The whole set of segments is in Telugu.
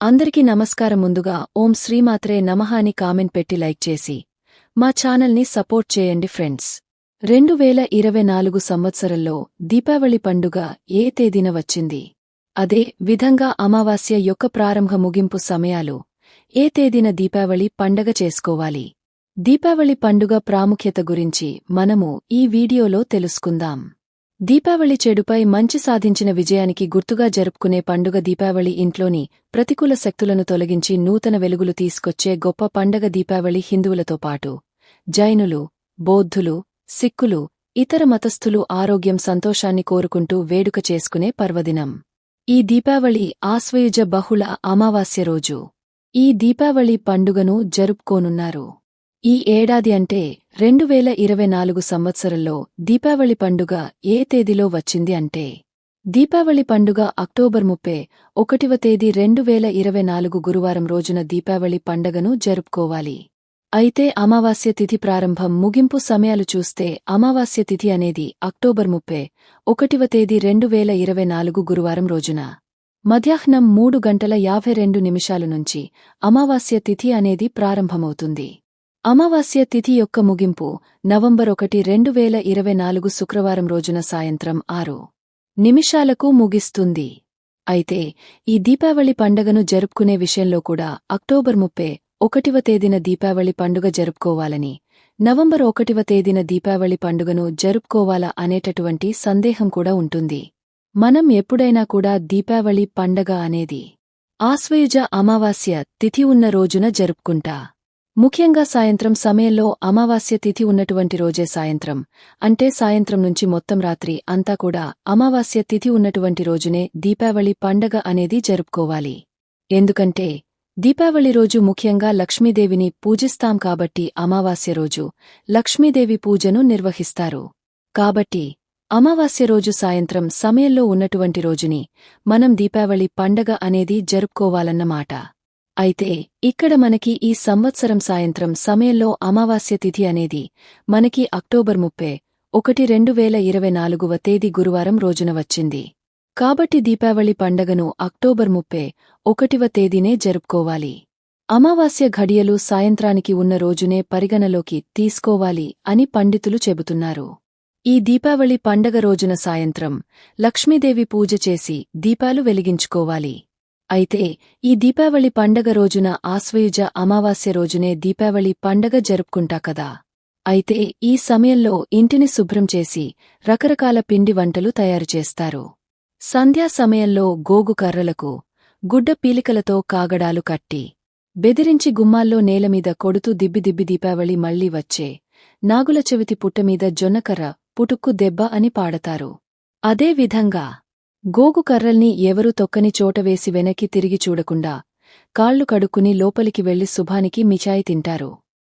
అందరికీ నమస్కారం ముందుగా ఓం శ్రీమాత్రే నమః అని కామెంట్ పెట్టి లైక్ చేసి మా ఛానల్ని సపోర్ట్ చేయండి ఫ్రెండ్స్. రెండు వేల ఇరవై నాలుగు సంవత్సరంలో దీపావళి పండుగ ఏ తేదీన వచ్చింది? అదే విధంగా అమావాస్య యొక్క ప్రారంభ ముగింపు సమయాలు ఏ తేదీన దీపావళి పండగ చేసుకోవాలి? దీపావళి పండుగ ప్రాముఖ్యత గురించి మనము ఈ వీడియోలో తెలుసుకుందాం. దీపావళి చెడుపై మంచి సాధించిన విజయానికి గుర్తుగా జరుపుకునే పండుగ దీపావళి ఇంట్లోని ప్రతికూల శక్తులను తొలగించి నూతన వెలుగులు తీసుకొచ్చే గొప్ప పండగ దీపావళి హిందువులతో పాటు. జైనులు బౌద్ధులు సిక్కులు ఇతర మతస్థులు ఆరోగ్యం సంతోషాన్ని కోరుకుంటూ వేడుక చేసుకునే పర్వదినం. ఈ దీపావళి ఆశ్వయుజ బహుళ అమావాస్య రోజు. ఈ దీపావళి పండుగను జరుపుకోనున్నారు. ఈ ఏడాది అంటే రెండు వేల ఇరవై నాలుగు సంవత్సరంలో దీపావళి పండుగ ఏ తేదీలో వచ్చింది అంటే దీపావళి పండుగ అక్టోబర్ ముప్పై ఒకటివ తేదీ రెండు వేల ఇరవై నాలుగు గురువారం రోజున దీపావళి పండగను జరుపుకోవాలి. అయితే అమావాస్య తిథి ప్రారంభం ముగింపు సమయాలు చూస్తే అమావాస్య తిథి అనేది అక్టోబర్ ముప్పై ఒకటివ తేదీ రెండు వేల ఇరవై నాలుగు గురువారం రోజున. మధ్యాహ్నం మూడు గంటల యాభై రెండు నిమిషాల నుంచి అమావాస్య తిథి అనేది ప్రారంభమవుతుంది. అమావాస్య తిథి యొక్క ముగింపు నవంబర్ ఒకటి రెండు వేల ఇరవై నాలుగు శుక్రవారం రోజున సాయంత్రం ఆరు నిమిషాలకు ముగిస్తుంది. అయితే ఈ దీపావళి పండగను జరుపుకునే విషయంలో కూడా అక్టోబర్ ముప్పై ఒకటివ తేదీన దీపావళి పండుగ జరుపుకోవాలని నవంబర్ ఒకటివ తేదీన దీపావళి పండుగను జరుపుకోవాలా అనేటటువంటి సందేహం కూడా ఉంటుంది. మనం ఎప్పుడైనా కూడా దీపావళి పండగ అనేది ఆశ్వయుజ అమావాస్య తిథి ఉన్న రోజున జరుపుకుంటా. ముఖ్యంగా సాయంత్రం సమయంలో అమావాస్య తిథి ఉన్నటువంటి రోజే సాయంత్రం. అంటే సాయంత్రం నుంచి మొత్తం రాత్రి అంతా కూడా అమావాస్య తిథి ఉన్నటువంటి రోజునే దీపావళి పండగ అనేది జరుపుకోవాలి. ఎందుకంటే దీపావళి రోజు ముఖ్యంగా లక్ష్మీదేవిని పూజిస్తాం కాబట్టి అమావాస్య రోజు లక్ష్మీదేవి పూజను నిర్వహిస్తారు. కాబట్టి అమావాస్య రోజు సాయంత్రం సమయంలో ఉన్నటువంటి రోజుని మనం దీపావళి పండగ అనేది జరుపుకోవాలన్నమాట. అయితే ఇక్కడ మనకి ఈ సంవత్సరం సాయంత్రం సమయంలో అమావాస్య తిథి అనేది మనకి అక్టోబర్ ముప్పై ఒకటి రెండు వేల ఇరవై నాలుగువ తేదీ గురువారం రోజున వచ్చింది. కాబట్టి దీపావళి పండగను అక్టోబర్ ముప్పై ఒకటివ తేదీనే జరుపుకోవాలి. అమావాస్య ఘడియలు సాయంత్రానికి ఉన్న రోజునే పరిగణలోకి తీసుకోవాలి అని పండితులు చెబుతున్నారు. ఈ దీపావళి పండగ రోజున సాయంత్రం లక్ష్మీదేవి పూజ చేసి దీపాలు వెలిగించుకోవాలి. అయితే ఈ దీపావళి పండగ రోజున ఆశ్వయుజ అమావాస్య రోజునే దీపావళి పండగ జరుపుకుంటా కదా. అయితే ఈ సమయంలో ఇంటిని శుభ్రం చేసి రకరకాల పిండి వంటలు తయారుచేస్తారు సంధ్యా సమయంలో గోగు కర్రలకు గుడ్డ పీలికలతో కాగడాలు కట్టి బెదిరించి గుమ్మాల్లో నేలమీద కొడుతూ దిబ్బి దిబ్బి దీపావళి మళ్ళీ వచ్చే నాగుల చెవితి పుట్టమీద జొన్నకర్ర పుటుక్కు దెబ్బ అని పాడతారు. అదే విధంగా గోగు కర్రల్ని ఎవరూ తొక్కని చోటవేసి వెనక్కి తిరిగి చూడకుండా కాళ్ళు కడుక్కుని లోపలికి వెళ్ళి శుభానికి మిఠాయి తింటారు.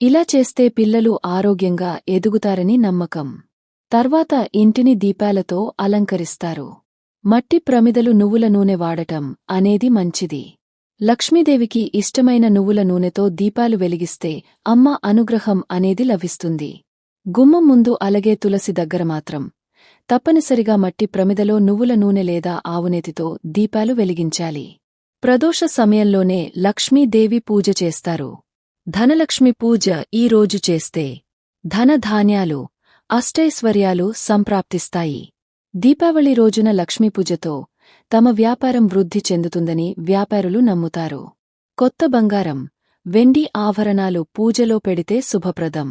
ఇలా చేస్తే పిల్లలు ఆరోగ్యంగా ఎదుగుతారని నమ్మకం. తర్వాత ఇంటిని దీపాలతో అలంకరిస్తారు. మట్టి ప్రమిదలు నువ్వుల నూనె వాడటం అనేది మంచిది. లక్ష్మీదేవికి ఇష్టమైన నువ్వుల నూనెతో దీపాలు వెలిగిస్తే అమ్మ అనుగ్రహం అనేది లభిస్తుంది. గుమ్మం ముందు అలగే తులసి దగ్గర మాత్రం తప్పనిసరిగా మట్టి ప్రమిదలో నువ్వుల నూనె లేదా ఆవునేతితో దీపాలు వెలిగించాలి. ప్రదోష సమయంలోనే లక్ష్మీదేవి పూజ చేస్తారు. ధనలక్ష్మి పూజ ఈ రోజు చేస్తే ధనధాన్యాలు అష్టైశ్వర్యాలు సంప్రాప్తిస్తాయి. దీపావళి రోజున లక్ష్మీపూజతో తమ వ్యాపారం వృద్ధి చెందుతుందని వ్యాపారులు నమ్ముతారు. కొత్త బంగారం వెండి ఆభరణాలు పూజలో పెడితే శుభప్రదం.